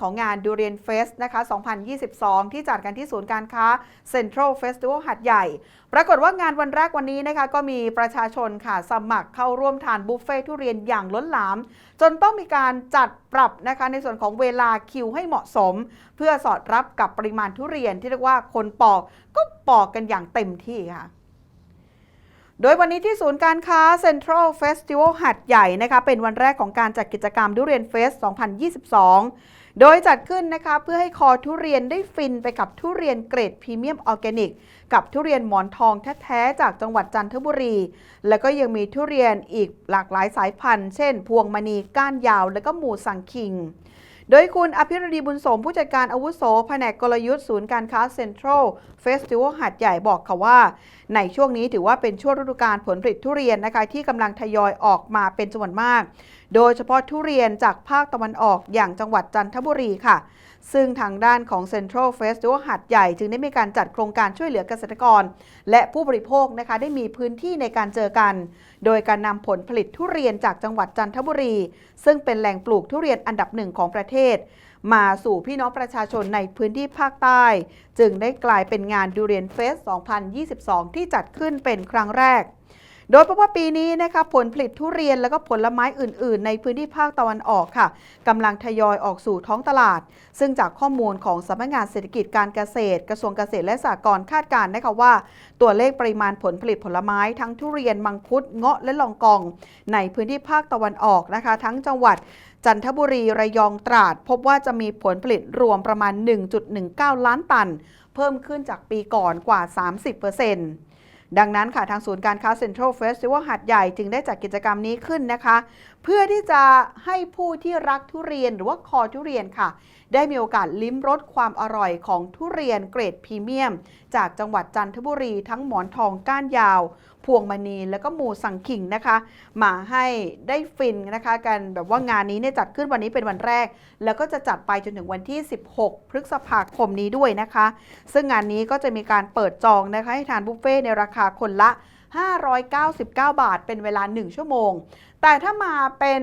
ของงานดูเรียนเฟสนะคะ 2022 ที่จัดกันที่ศูนย์การค้าเซ็นทรัลเฟสติวัลหัดใหญ่ ปรากฏว่างานวันแรกวันนี้นะคะ ก็มีประชาชนค่ะสมัครเข้าร่วมทานบุฟเฟ่ทุเรียนอย่างล้นหลาม จนต้องมีการจัดปรับนะคะในส่วนของเวลาคิวให้เหมาะสม เพื่อสอดรับกับปริมาณทุเรียนที่เรียกว่าคนปอกก็ปอกกันอย่างเต็มที่ค่ะโดยวันนี้ที่ศูนย์การค้าเซ็นทรัลเฟสติวัลหัดใหญ่นะคะเป็นวันแรกของการจัดกิจกรรมทุเรียนเฟส 2022 โดยจัดขึ้นนะคะเพื่อให้คอทุเรียนได้ฟินไปกับทุเรียนเกรดพรีเมียมออร์แกนิก กับทุเรียนหมอนทองแท้ๆจากจังหวัดจันทบุรี แล้วก็ยังมีทุเรียนอีกหลากหลายสายพันธุ์ เช่น พวงมณีก้านยาว และก็หมูสังคิง โดยคุณอภิรดีบุญสมผู้จัดการอาวุโสแผนกกลยุทธ์ศูนย์การค้าเซ็นทรัลเฟสติวัลหัดใหญ่บอกค่ะว่า ในช่วงนี้ถือว่าเป็นช่วงฤดูกาลผลผลิตทุเรียนนะคะที่กำลังทยอยออกมาเป็นจำนวนมาก โดยเฉพาะทุเรียนจากภาคตะวันออกอย่างจังหวัดจันทบุรีค่ะ ซึ่งทางด้านของ Central Festival หัดใหญ่ จึงได้มีการจัดโครงการช่วยเหลือเกษตรกร และผู้บริโภคนะคะได้มีพื้นที่ในการเจอกัน โดยการนำผลผลิตทุเรียนจากจังหวัดจันทบุรี ซึ่งเป็นแหล่งปลูกทุเรียนอันดับหนึ่งของประเทศ มาสู่พี่น้องประชาชนในพื้นที่ภาคใต้ จึงได้กลายเป็นงานดูเรียนเฟส 2022 ที่จัดขึ้นเป็นครั้งแรก โดยพบว่าปีนี้นะคะผลผลิตทุเรียนและก็ผลไม้อื่น ๆ ในพื้นที่ภาคตะวันออกค่ะกำลังทยอยออกสู่ท้องตลาด ซึ่งจากข้อมูลของสำนักงานเศรษฐกิจการเกษตร กระทรวงเกษตรและสหกรณ์คาดการณ์นะคะว่า ตัวเลขปริมาณผลผลิตผลไม้ทั้งทุเรียนมังคุดเงาะและลองกอง ในพื้นที่ภาคตะวันออกนะคะทั้งจังหวัดจันทบุรีระยองตราด พบว่าจะมีผลผลิตรวมประมาณ 1.19 ล้านตัน เพิ่มขึ้นจากปีก่อนกว่า 30% ดังนั้นค่ะทางศูนย์การค้าเซ็นทรัลเฟสติวัลหัดใหญ่จึงได้จัดกิจกรรมนี้ขึ้นนะคะ เพื่อที่จะให้ผู้ที่รักทุเรียนหรือว่าคอทุเรียนค่ะได้มีโอกาสลิ้มรสความอร่อยของทุเรียนเกรดพรีเมียม จากจังหวัดจันทบุรีทั้งหมอนทองก้านยาว พวงมณีและก็หมูสังขิงนะคะ มาให้ได้ฟินนะคะกันแบบว่างานนี้เนี่ยจัดขึ้นวันนี้เป็นวันแรก แล้วก็จะจัดไปจนถึงวันที่ 16 พฤษภาคมนี้ด้วยนะคะ ซึ่งงานนี้ก็จะมีการเปิดจองนะคะให้ทานบุฟเฟ่ในราคาคนละ 599 บาท เป็นเวลา 1 ชั่วโมง แต่ถ้ามาเป็น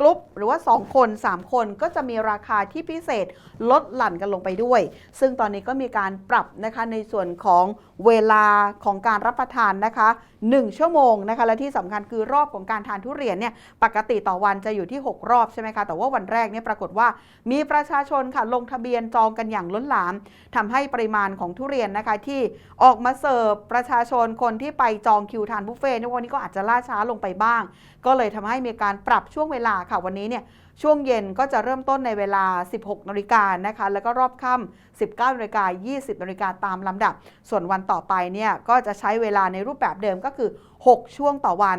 กลุ่มหรือว่า 2 คน 3 คนก็จะมีราคาที่พิเศษลดหลั่นกันลงไปด้วย ซึ่งตอนนี้ก็มีการปรับนะคะในส่วนของเวลาของการรับประทานนะคะ 1 ชั่วโมงนะคะและที่สำคัญคือรอบของการทานทุเรียนเนี่ยปกติต่อวันจะอยู่ที่ 6 รอบใช่ไหมคะแต่ว่าวันแรกเนี่ยปรากฏว่ามีประชาชนค่ะลงทะเบียนจองกันอย่างล้นหลามทำให้ปริมาณของทุเรียนนะคะที่ออกมาเสิร์ฟประชาชนคนที่ไปจองคิวทานบุฟเฟ่ต์ในวันนี้ก็อาจจะล่าช้าลงไปบ้าง ก็เลยทำให้มีการปรับช่วงเวลาค่ะวันนี้เนี่ย ช่วงเย็นก็จะเริ่มต้นในเวลา 16นาฬิกานะคะ แล้วก็รอบค่ำ19นาฬิกา20นาฬิกาตามลำดับ ส่วนวันต่อไปเนี่ยก็จะใช้เวลาในรูปแบบเดิมก็คือ 6 ช่วงต่อวัน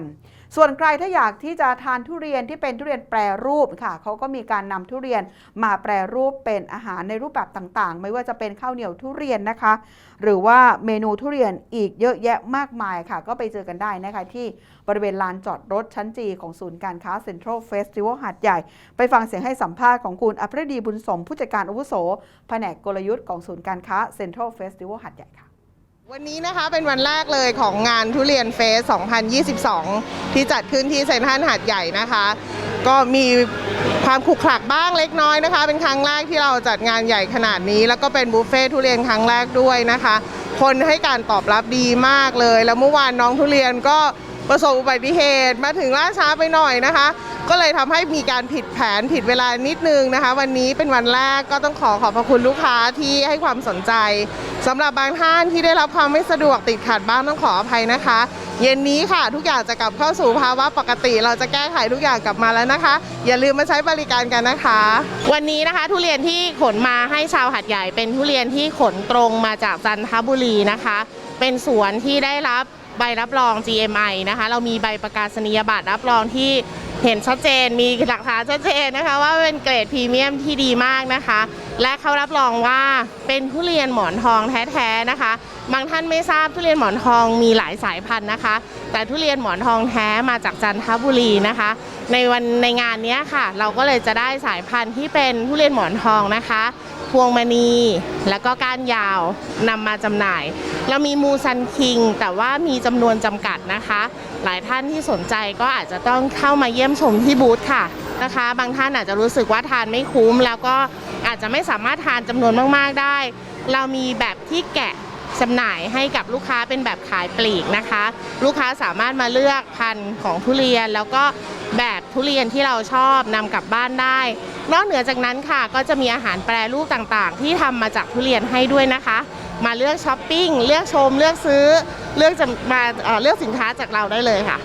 ส่วนใครถ้าอยากที่จะทานทุเรียนที่เป็นทุเรียนแปรรูปค่ะเขาก็มีการนำทุเรียนมาแปรรูปเป็นอาหารในรูปแบบต่างๆ ไม่ว่าจะเป็นข้าวเหนียวทุเรียนนะคะ หรือว่าเมนูทุเรียนอีกเยอะแยะมากมายค่ะ ก็ไปเจอกันได้นะคะที่บริเวณลานจอดรถชั้นจีของศูนย์การค้าเซ็นทรัลเฟสติวัลหาดใหญ่ไปฟังเสียงให้สัมภาษณ์ของคุณอภิรดีบุญสม ผู้จัดการอาวุโสแผนกกลยุทธ์ของศูนย์การค้าเซ็นทรัลเฟสติวัลหาดใหญ่ค่ะวันนี้นะคะเป็นวันแรกเลยของงานทุเรียนเฟส 2022 ที่จัดขึ้นที่เซ็นทรัลหาดใหญ่นะคะ ก็มีความขลุกขลักบ้างเล็กน้อยนะคะ เป็นครั้งแรกที่เราจัดงานใหญ่ขนาดนี้ แล้วก็เป็นบุฟเฟ่ทุเรียนครั้งแรกด้วยนะคะ คนให้การตอบรับดีมากเลย แล้วเมื่อวานน้องทุเรียนก็ประสบอุบัติเหตุมาถึงล่าช้าไปหน่อยนะคะ ก็เลยทำให้มีการผิดแผนผิดเวลานิดนึงนะคะ วันนี้เป็นวันแรกก็ต้องขอขอบพระคุณลูกค้าที่ให้ความสนใจสำหรับบางท่านที่ได้รับความไม่สะดวกติดขัดบ้างต้องขออภัยนะคะ เย็นนี้ค่ะ ทุกอย่างจะกลับเข้าสู่ภาวะปกติ เราจะแก้ไขทุกอย่างกลับมาแล้วนะคะ อย่าลืมมาใช้บริการกันนะคะ วันนี้นะคะทุเรียนที่ขนมาให้ชาวหัดใหญ่ เป็นทุเรียนที่ขนตรงมาจากจันทบุรีนะคะ เป็นสวนที่ได้รับใบรับรอง GMI นะคะ เรามีใบประกาศนียบัตรรับรองที่ เห็นชัดเจนมีหลักฐานชัดเจนนะคะ ว่าเป็นเกรดพรีเมียมที่ดีมากนะคะ และเขารับรองว่าเป็นทุเรียนหมอนทองแท้ๆนะคะ บางท่านไม่ทราบทุเรียนหมอนทองมีหลายสายพันธุ์นะคะ แต่ทุเรียนหมอนทองแท้มาจากจันทบุรีนะคะ ในวันในงานนี้ค่ะ เราก็เลยจะได้สายพันธุ์ที่เป็นทุเรียนหมอนทองนะคะ พวงมณี แล้วก็ก้านยาวนำมาจำหน่าย เรามีมูซันคิง แต่ว่ามีจำนวนจำกัดนะคะ หลายท่านที่สนใจก็อาจจะต้องเข้ามาเยี่ยมชมที่บูธค่ะนะคะ บางท่านอาจจะรู้สึกว่าทานไม่คุ้ม แล้วก็อาจจะไม่สามารถทานจำนวนมากๆได้ เรามีแบบที่แกะจำหน่ายให้กับลูกค้าเป็นแบบขายปลีกนะคะ ลูกค้าสามารถมาเลือกพันธุ์ของทุเรียน แล้วก็แบบทุเรียนที่เราชอบนำกลับบ้านได้ นอกเหนือจากนั้นค่ะ ก็จะมีอาหารแปรรูปต่างๆ ที่ทำมาจากทุเรียนให้ด้วยนะคะ มาเลือกช้อปปิ้ง เลือกชม เลือกซื้อ เลือกจะมาเอ่อเลือกสินค้าจากเราได้เลยค่ะ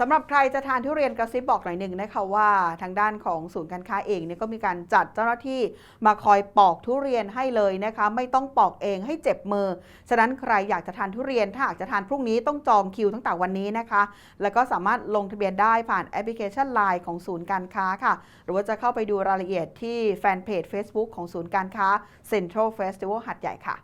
สำหรับใครจะทานทุเรียนกระซิบบอกหน่อยหนึ่งนะคะว่าทางด้านของศูนย์การค้าเองเนี่ยก็มีการจัดเจ้าหน้าที่มาคอยปอกทุเรียนให้เลยนะคะ ไม่ต้องปอกเองให้เจ็บมือ ฉะนั้นใครอยากจะทานทุเรียนถ้าหากจะทานพรุ่งนี้ต้องจองคิวตั้งแต่วันนี้นะคะ แล้วก็สามารถลงทะเบียนได้ผ่านแอปพลิเคชัน Line ของศูนย์การค้าค่ะ หรือว่าจะเข้าไปดูรายละเอียดที่แฟนเพจ Facebook ของศูนย์การค้า Central Festival หัดใหญ่ค่ะ